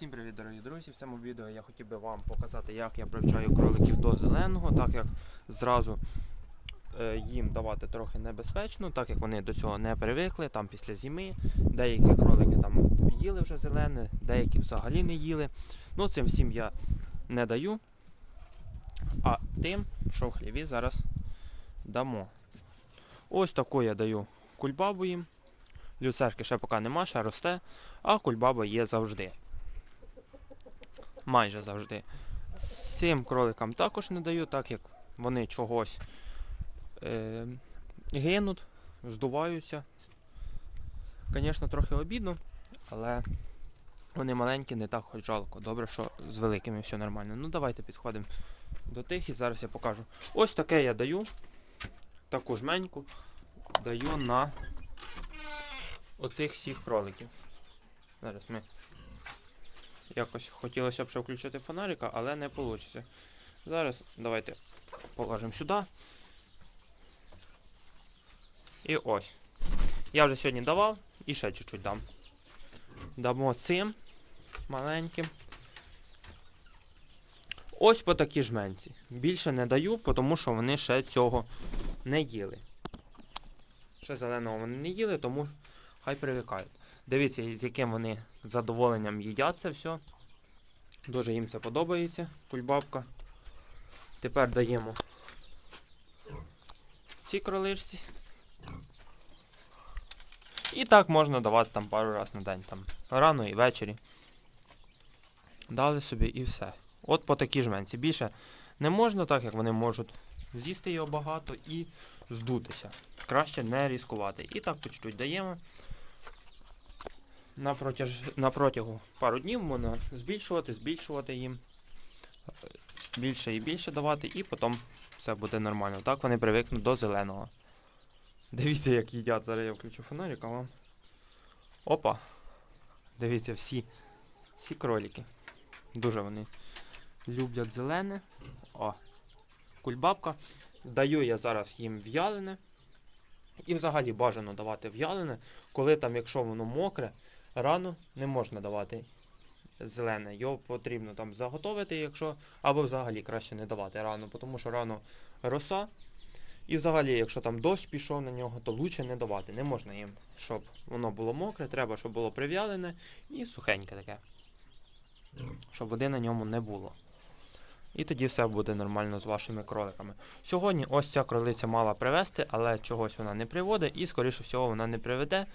Всім привіт, дорогі друзі! В цьому відео я хотів би вам показати, як я привчаю кроликів до зеленого, так як зразу е, їм давати трохи небезпечно, так як вони до цього не привикли, там після зими. Деякі кролики там їли вже зелене, деякі взагалі не їли. Ну, цим всім я не даю. А тим, що в хліві зараз дамо. Ось таку я даю кульбабу їм. Люцерки ще поки нема, ще росте, а кульбаба є завжди. Майже завжди. Цим кроликам також не даю, так як вони чогось е, гинуть, здуваються. Звісно, трохи обідно, але вони маленькі, не так хоч жалко. Добре, що з великими все нормально. Ну давайте підходимо до тих і зараз я покажу. Ось таке я даю. Таку жменьку даю на оцих всіх кроликів. Зараз ми якось хотілося б ще включити фонарика, але не вийде. Зараз давайте положимо сюди. І ось. Я вже сьогодні давав і ще чуть-чуть дам. Дамо цим маленьким. Ось по такій жменці. Більше не даю, тому що вони ще цього не їли. Ще зеленого вони не їли, тому хай привикають. Дивіться, з яким вони задоволенням їдять це все. Дуже їм це подобається, кульбабка. Тепер даємо ці кроличці. І так можна давати там пару разів на день, там рано і ввечері. Дали собі і все. От по такій жменці. Більше не можна, так як вони можуть з'їсти його багато і здутися. Краще не ризикувати. І так по чуть-чуть даємо. На, протяж... на протягу пару днів можна збільшувати, збільшувати їм. Більше і більше давати, і потім все буде нормально. Так вони привикнуть до зеленого. Дивіться, як їдять. Зараз я включу фонарик, а вам. Опа! Дивіться, всі. Всі кролики. Дуже вони люблять зелене. О, кульбабка. Даю я зараз їм в'ялене. І взагалі бажано давати в'ялене, коли там, якщо воно мокре, рано не можна давати зелене. Його потрібно там заготовити, якщо, або взагалі краще не давати рано, тому що рано роса. І взагалі, якщо там дощ пішов на нього, то лучше не давати. Не можна їм, щоб воно було мокре, треба, щоб було прив'ялене і сухеньке таке. Щоб води на ньому не було. І тоді все буде нормально з вашими кроликами. Сьогодні ось ця кролиця мала привезти, але чогось вона не приводить і, скоріше всього, вона не приведе.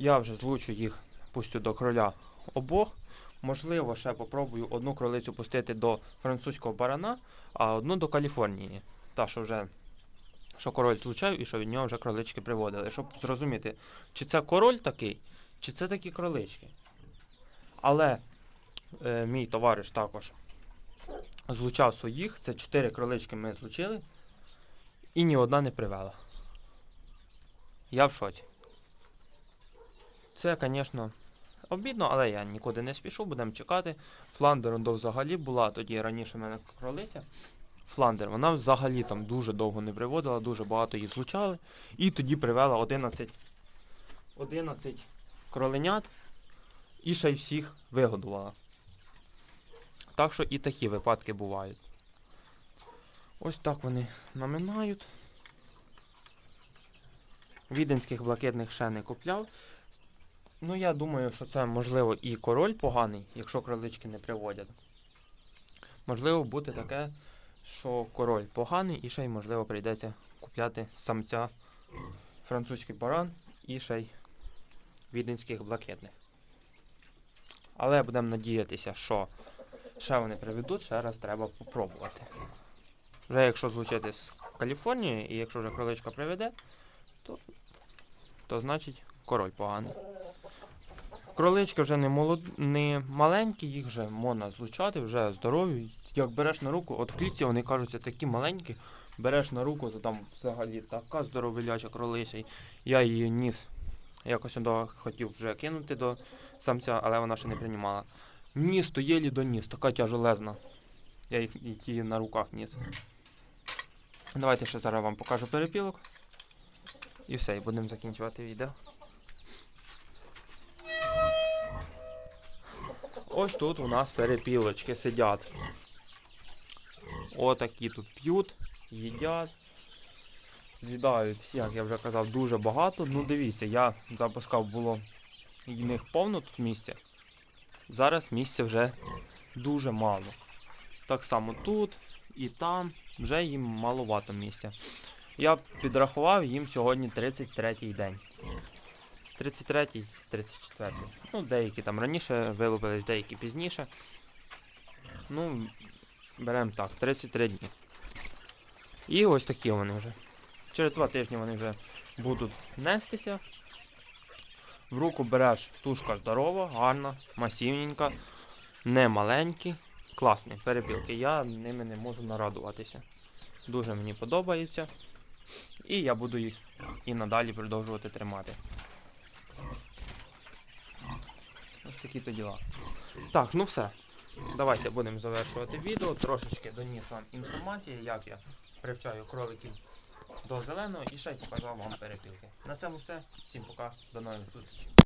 Я вже злучу їх, пустю до кроля обох. Можливо, ще попробую одну кролицю пустити до французького барана, а одну до Каліфорнії. Та, що вже що король злучав і що від нього вже кролички приводили. Щоб зрозуміти, чи це король такий, чи це такі кролички. Але е, мій товариш також злучав своїх, це чотири кролички ми злучили, і ні одна не привела. Я в шоці. Це, звісно, обідно, але я нікуди не спішу, будемо чекати. Фландер взагалі була тоді раніше в мене кролиця. Фландер, вона взагалі там дуже довго не приводила, дуже багато її злучали. І тоді привела 11, 11 кроленят і ще й всіх вигодувала. Так що і такі випадки бувають. Ось так вони наминають. Віденських блакитних ще не купляв. Ну, я думаю, що це можливо і король поганий, якщо кролички не приводять. Можливо, буде таке, що король поганий і ще й можливо прийдеться купляти самця французький баран і ще й віденських блакитних. Але будемо надіятися, що ще вони приведуть, ще раз треба попробувати. Вже якщо звучити з Каліфорнії, і якщо вже кроличка приведе, то, то значить король поганий. Кролички вже не молод... не маленькі, їх вже можна злучати, вже здорові. Як береш на руку, от в клітці вони кажуться такі маленькі, береш на руку, то там взагалі така здоровиляча кролиця. Я її ніс. Якось до хотів вже кинути до самця, але вона ще не приймала. Ніс то єлі до ніс, така тяжелезна. Я їх її на руках ніс. Давайте ще зараз вам покажу перепілок. І все, і будемо закінчувати відео. Ось тут у нас перепілочки сидять. Отакі тут п'ють, їдять. З'їдають, як я вже казав, дуже багато. Ну дивіться, я запускав було в них повно тут місця. Зараз місця вже дуже мало. Так само тут і там вже їм маловато місця. Я підрахував їм сьогодні 33-й день. 33-й, 34-й. Ну, деякі там раніше вилупились, деякі пізніше. Ну, беремо так, 33 дні. І ось такі вони вже. Через два тижні вони вже будуть нестися. В руку береш тушка здорова, гарна, масивненька, не маленькі, класні перепілки. Я ними не можу нарадуватися. Дуже мені подобаються. І я буду їх і надалі продовжувати тримати. Ось такі то діла. Так, ну все. Давайте будемо завершувати відео. Трошечки доніс вам інформації, як я привчаю кроликів до зеленого і ще й показав вам перепілки. На цьому все. Всім пока, до нових зустрічей.